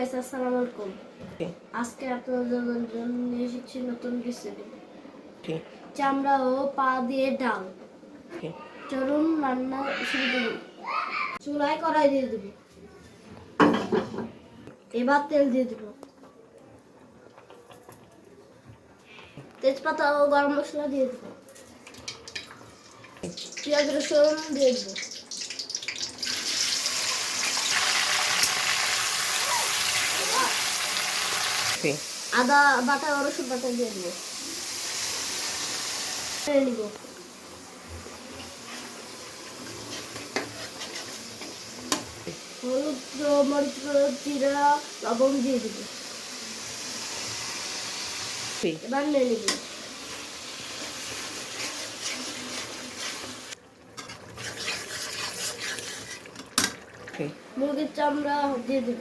Guys আসসালামু আলাইকুম আজকে আপনাদের জন্য নিয়ে এসেছি নতুন রেসিপি চামড়া ও পা দিয়ে ডাল। রান্না শুরু করি। চুলায় কড়াই দিয়ে দেব। এবার তেল দিয়ে দেব। তেজপাতা ও গরম মশলা দিয়ে দেব। পেঁয়াজ রসুন দিয়ে দেব। ওকে আদা বাটা রসুন বাটা দিয়ে দেব। নেড়ে নিব। হলুদ ও মরিচ গুঁড়ো, জিরা লবণ দিয়ে দেব। ওকে এবার নেড়ে নিব। মুরগির চামড়া দিয়ে দেব।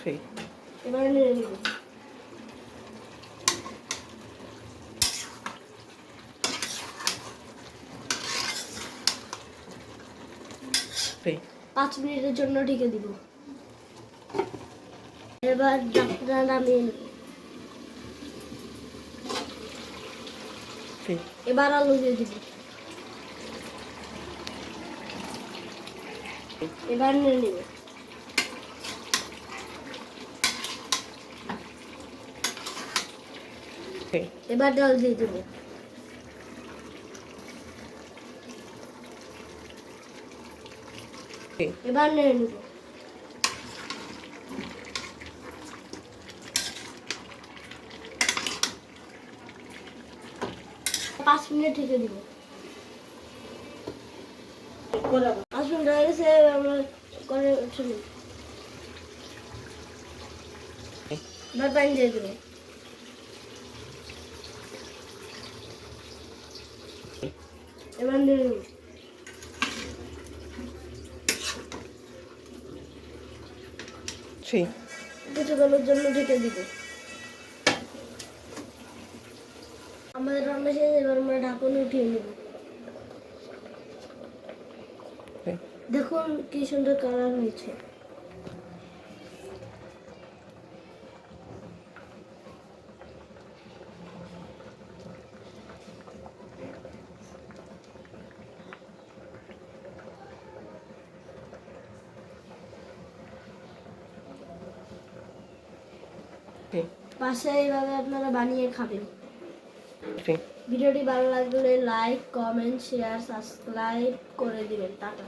ওকে এবার পাঁচ মিনিটের জন্য ঢেকে দিব। এবার ডাকটা নামিয়ে নেব। এবার আলু দিয়ে দিব। এবার নিয়ে নিব। ওকে। এবার ডাল দিয়ে দেব। ওকে। এবার নিয়ে নিব। পাঁচ মিনিট ঢেকে দিব। পাঁচ মিনিট হয়ে গেছে আমরা করে শুনি এবার পানি দিয়ে দেবো। এবার নিয়ে নেব সেই। কিছুক্ষণের জন্য ঢেকে দিব। আমাদের রান্না শেষ এবার আমরা ঢাকন উঠিয়ে নেব। দেখুন কি সুন্দর কালার হয়েছে। পাশে এইভাবে আপনারা বানিয়ে খাবেন। ভিডিওটি ভালো লাগলে লাইক কমেন্ট শেয়ার সাবস্ক্রাইব করে দিবেন টাটা।